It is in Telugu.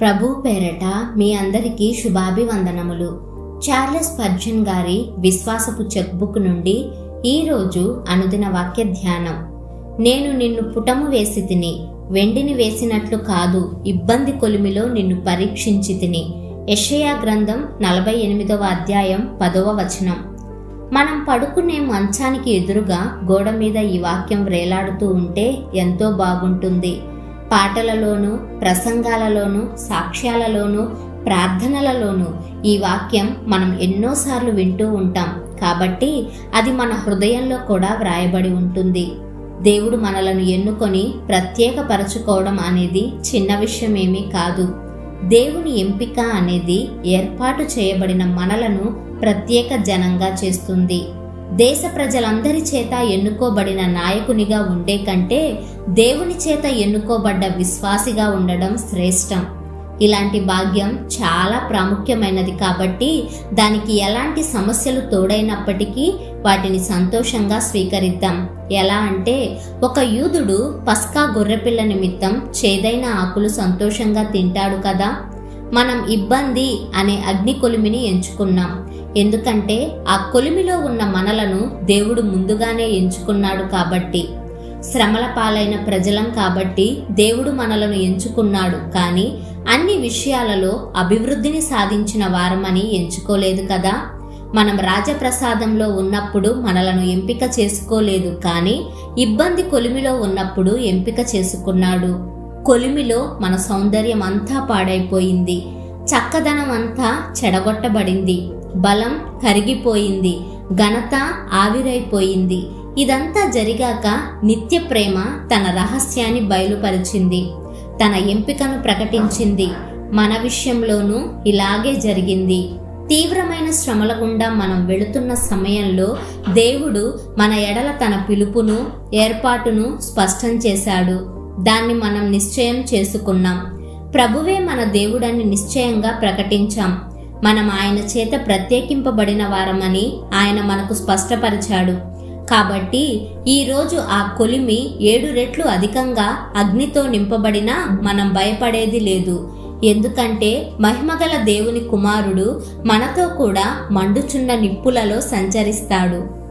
ప్రభు పేరట మీ అందరికీ శుభాభివందనములు. చార్లెస్ పర్జన్ గారి విశ్వాసపు చెక్బుక్ నుండి ఈరోజు అనుదిన వాక్య ధ్యానం. నేను నిన్ను పుటము వేసి తిని వెండిని వేసినట్లు కాదు ఇబ్బంది కొలిమిలో నిన్ను పరీక్షించి తిని. యషయా గ్రంథం నలభై ఎనిమిదవ అధ్యాయం పదవ వచనం. మనం పడుకునే మంచానికి ఎదురుగా గోడ మీద ఈ వాక్యం వేలాడుతూ ఉంటే ఎంతో బాగుంటుంది. పాటలలోనూ ప్రసంగాలలోనూ సాక్ష్యాలలోనూ ప్రార్థనలలోనూ ఈ వాక్యం మనం ఎన్నోసార్లు వింటూ ఉంటాం. కాబట్టి అది మన హృదయంలో కూడా వ్రాయబడి ఉంటుంది. దేవుడు మనలను ఎన్నుకొని ప్రత్యేకపరచుకోవడం అనేది చిన్న విషయమేమీ కాదు. దేవుని ఎంపిక అనేది ఏర్పాటు చేయబడిన మనలను ప్రత్యేక జనంగా చేస్తుంది. దేశ ప్రజలందరి చేత ఎన్నుకోబడిన నాయకునిగా ఉండే కంటే దేవుని చేత ఎన్నుకోబడ్డ విశ్వాసిగా ఉండడం శ్రేష్టం. ఇలాంటి భాగ్యం చాలా ప్రాముఖ్యమైనది కాబట్టి దానికి ఎలాంటి సమస్యలు తోడైనప్పటికీ వాటిని సంతోషంగా స్వీకరిద్దాం. ఎలా అంటే ఒక యూదుడు పస్కా గొర్రెపిల్ల నిమిత్తం చేదైన ఆకులు సంతోషంగా తింటాడు కదా? మనం ఇబ్బంది అనే అగ్ని కొలిమిని ఎంచుకున్నాం. ఎందుకంటే ఆ కొలిమిలో ఉన్న మనలను దేవుడు ముందుగానే ఎంచుకున్నాడు కాబట్టి. శ్రమల పాలైన ప్రజలం కాబట్టి దేవుడు మనలను ఎంచుకున్నాడు. కానీ అన్ని విషయాలలో అభివృద్ధిని సాధించిన వారమని ఎంచుకోలేదు కదా. మనం రాజప్రసాదంలో ఉన్నప్పుడు మనలను ఎంపిక చేసుకోలేదు. కానీ ఇబ్బంది కొలిమిలో ఉన్నప్పుడు ఎంపిక చేసుకున్నాడు. కొలిమిలో మన సౌందర్యం అంతా పాడైపోయింది. చక్కదనం అంతా చెడగొట్టబడింది. బలం కరిగిపోయింది. ఘనత ఆవిరైపోయింది. ఇదంతా జరిగాక నిత్య ప్రేమ తన రహస్యాన్ని బయలుపరిచింది. తన ఎంపికను ప్రకటించింది. మన విషయంలోనూ ఇలాగే జరిగింది. తీవ్రమైన శ్రమల గుండా మనం వెళుతున్న సమయంలో దేవుడు మన ఎడల తన పిలుపును ఏర్పాటును స్పష్టం చేశాడు. దాన్ని మనం నిశ్చయం చేసుకున్నాం. ప్రభువే మన దేవుడని నిశ్చయంగా ప్రకటించాం. మనం ఆయన చేత ప్రత్యేకింపబడిన వారమని ఆయన మనకు స్పష్టపరిచాడు. కాబట్టి ఈరోజు ఆ కొలిమి ఏడు రెట్లు అధికంగా అగ్నితో నింపబడినా మనం భయపడేది లేదు. ఎందుకంటే మహిమగల దేవుని కుమారుడు మనతో కూడా మండుచున్న నిప్పులలో సంచరిస్తాడు.